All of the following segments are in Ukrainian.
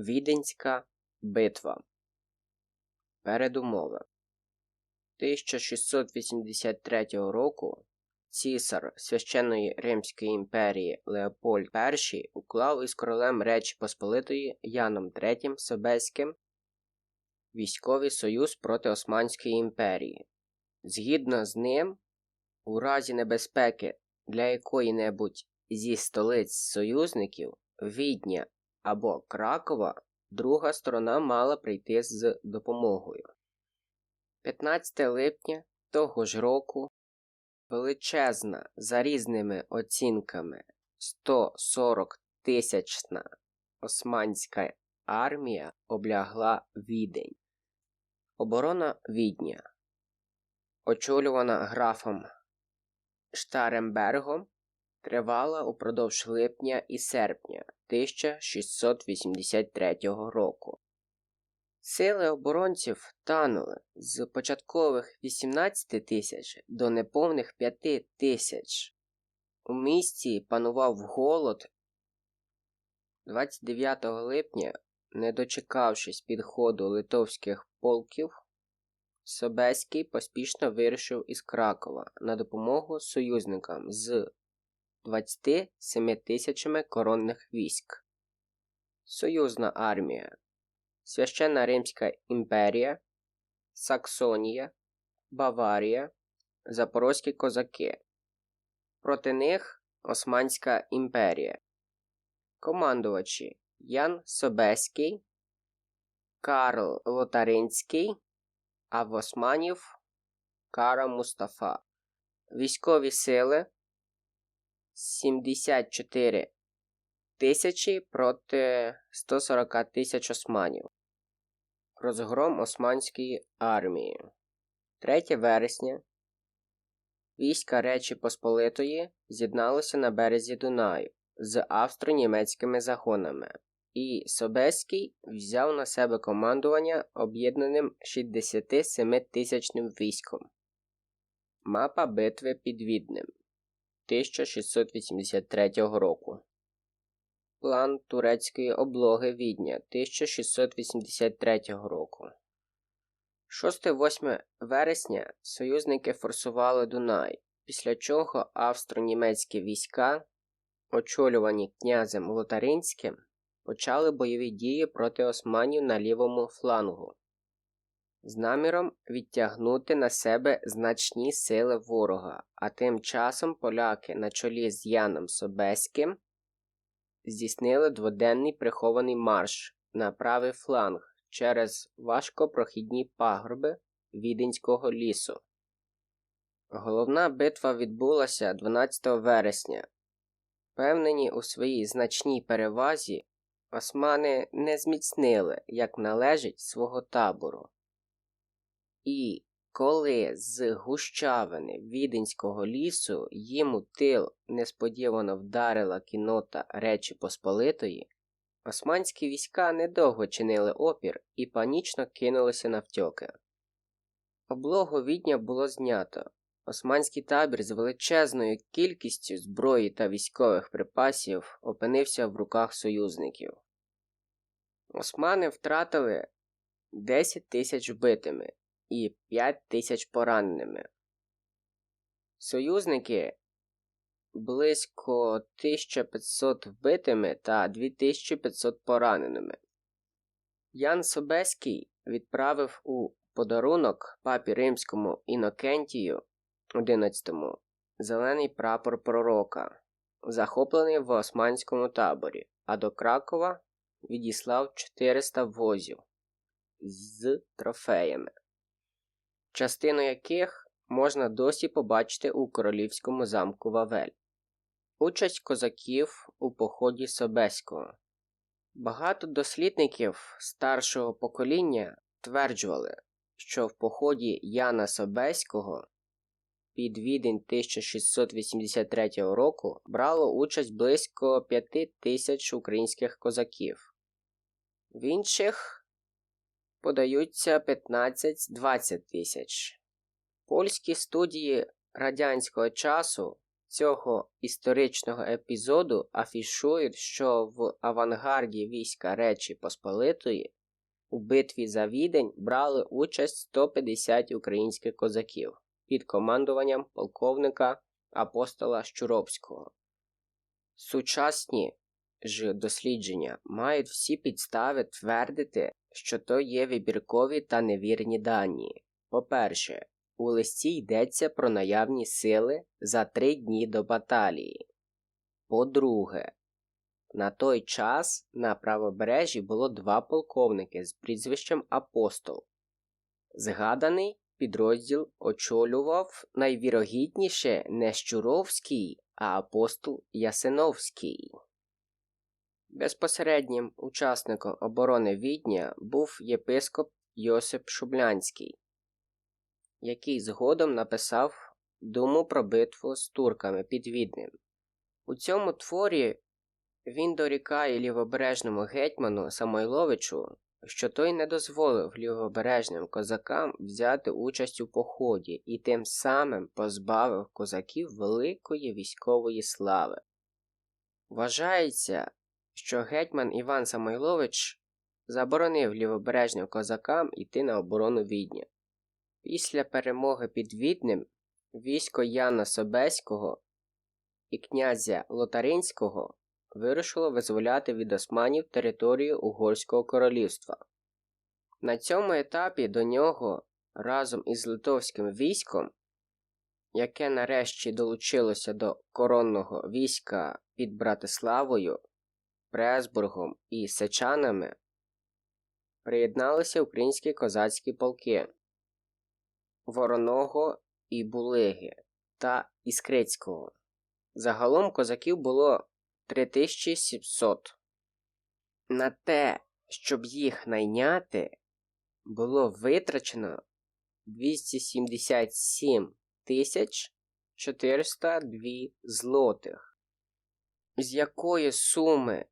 Віденська битва. Передумови 1683 року цісар священної Римської імперії Леопольд І уклав із королем Речі Посполитої Яном III Собеським військовий союз проти Османської імперії. Згідно з ним, у разі небезпеки для якої-небудь зі столиць союзників Відня або Кракова друга сторона мала прийти з допомогою. 15 липня того ж року величезна за різними оцінками 140 тисячна османська армія облягла відень. Оборона Відня, очолювана графом Штарембергом, тривала упродовж липня і серпня 1683 року. Сили оборонців танули з початкових 18 тисяч до неповних 5 тисяч. У місті панував голод. 29 липня, не дочекавшись підходу литовських полків, Собеський поспішно вирушив із Кракова на допомогу союзникам з 27 тисячами коронних військ. Союзна армія, Священна Римська імперія, Саксонія, Баварія, Запорозькі козаки. Проти них Османська імперія. Командувачі Ян Собеський, Карл Лотаринський, а в Османів Кара Мустафа. Військові сили 74 тисячі проти 140 тисяч османів. Розгром Османської армії. 3 вересня війська Речі Посполитої з'єдналося на березі Дунаю з австро-німецькими загонами, і Собеський взяв на себе командування об'єднаним 67 тисячним військом. Мапа битви під Віднем 1683 року. План турецької облоги Відня 1683 року. 6-8 вересня союзники форсували Дунай, після чого австро-німецькі війська, очолювані князем Лотаринським, почали бойові дії проти османів на лівому флангу з наміром відтягнути на себе значні сили ворога, а тим часом поляки на чолі з Яном Собеським здійснили дводенний прихований марш на правий фланг через важкопрохідні пагорби Віденського лісу. Головна битва відбулася 12 вересня. Впевнені у своїй значній перевазі, османи не зміцнили, як належить свого табору. І коли з гущавини Віденського лісу їм у тил несподівано вдарила кінота Речі Посполитої, османські війська недовго чинили опір і панічно кинулися навтьоки. Облогу відня було знято. Османський табір з величезною кількістю зброї та військових припасів опинився в руках союзників. Османи втратили 10 тисяч вбитими і 5 тисяч пораненими. Союзники близько 1500 вбитими та 2500 пораненими. Ян Собеський відправив у подарунок папі римському Інокентію 11 зелений прапор пророка, захоплений в османському таборі, а до Кракова відіслав 400 возів з трофеями частину яких можна досі побачити у королівському замку Вавель. Участь козаків у поході Собеського. Багато дослідників старшого покоління тверджували, що в поході Яна Собеського під відень 1683 року брало участь близько 5 тисяч українських козаків. В інших подаються 15-20 тисяч. Польські студії радянського часу цього історичного епізоду афішують, що в авангарді війська Речі Посполитої у битві за Відень брали участь 150 українських козаків під командуванням полковника апостола Щуровського. Сучасні ж дослідження мають всі підстави твердити, що то є вибіркові та невірні дані. По-перше, у листі йдеться про наявні сили за три дні до баталії. По-друге, на той час на правобережжі було два полковники з прізвищем Апостол. Згаданий підрозділ очолював найвірогідніше не Щуровський, а апостол Ясиновський. Безпосереднім учасником оборони Відня був єпископ Йосип Шублянський, який згодом написав думу про битву з турками під Віднем. У цьому творі він дорікає лівобережному гетьману Самойловичу, що той не дозволив лівобережним козакам взяти участь у поході і тим самим позбавив козаків великої військової слави. Вважається, що гетьман Іван Самойлович заборонив лівобережним козакам йти на оборону Відня. Після перемоги під Віднем військо Яна Собеського і князя Лотаринського вирушило визволяти від османів територію Угорського королівства. На цьому етапі до нього разом із литовським військом, яке нарешті долучилося до коронного війська під Братиславою, Пресбургом і Сечанами, приєдналися українські козацькі полки Вороного і Булиги та Іскрицького. Загалом козаків було 3700. На те, щоб їх найняти, було витрачено 277 тисяч 402 злотих, з якої суми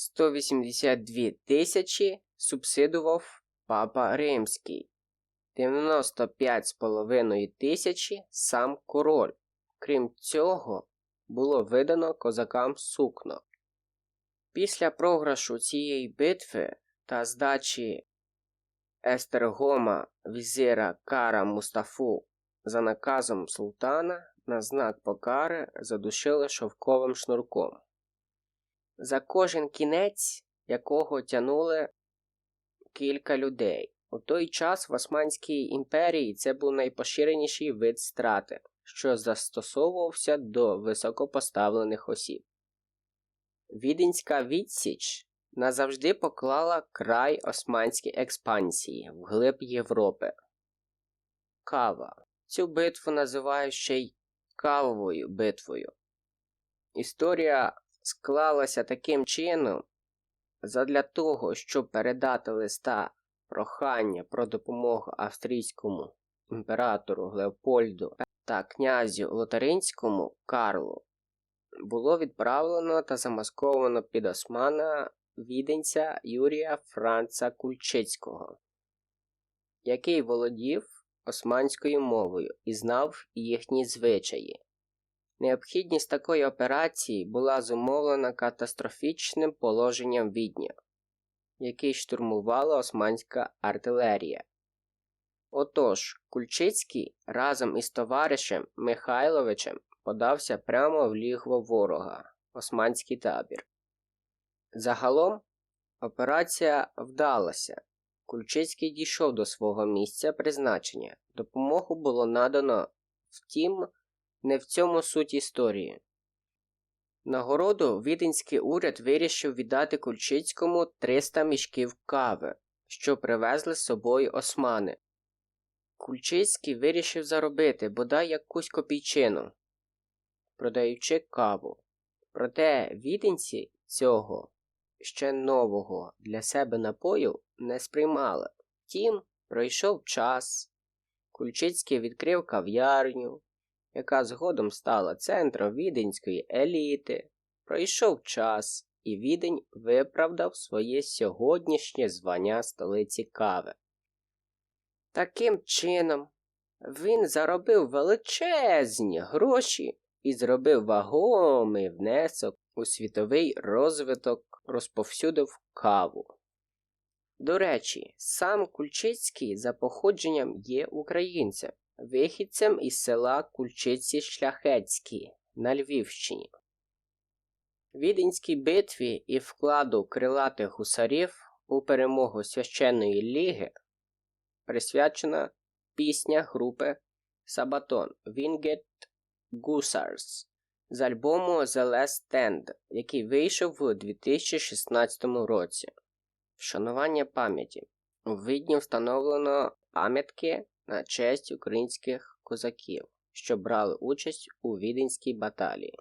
182 тисячі субсидував Папа Римський, 95,5 тисячі сам король. Крім цього, було видано козакам сукно. Після програшу цієї битви та здачі Естергома візира Кара Мустафу за наказом султана на знак покари задушили шовковим шнурком, за кожен кінець якого тянули кілька людей. У той час в Османській імперії це був найпоширеніший вид страти що застосовувався до високопоставлених осіб. Віденська відсіч назавжди поклала край османській експансії вглиб Європи. Кава. Цю битву називають ще й кавовою битвою. Історія склалася таким чином задля того, щоб передати листа прохання про допомогу австрійському імператору Леопольду та князю Лотаринському Карлу було відправлено та замасковано під османа віденця Юрія Франца Кульчицького, який володів османською мовою і знав їхні звичаї. Необхідність такої операції була зумовлена катастрофічним положенням відня, який штурмувала османська артилерія. Отож, Кульчицький разом із товаришем Михайловичем подався прямо в лігво ворога, османський табір. Загалом операція вдалася. Кульчицький дійшов до свого місця призначення. Допомогу було надано, втім, не в цьому суть історії. Нагороду віденський уряд вирішив віддати Кульчицькому 300 мішків кави, що привезли з собою османи. Кульчицький вирішив заробити бодай якусь копійчину, продаючи каву. Проте віденці цього ще нового для себе напою не сприймали. Втім, пройшов час. Кульчицький відкрив кав'ярню, яка згодом стала центром віденської еліти. Пройшов час, і відень виправдав своє сьогоднішнє звання столиці кави. Таким чином, він заробив величезні гроші і зробив вагомий внесок у світовий розвиток, розповсюдив каву. До речі, сам Кульчицький за походженням є українцем, вихідцем із села Кульчиці Шляхецькі на Львівщині. Віденській битві і вкладу крилатих гусарів у перемогу священної ліги присвячена пісня групи Сабатон Winged Gusars з альбому The Last Stand, який вийшов у 2016 році. Вшанування пам'яті. У Відні встановлено пам'ятки на честь українських козаків, що брали участь у віденській баталії.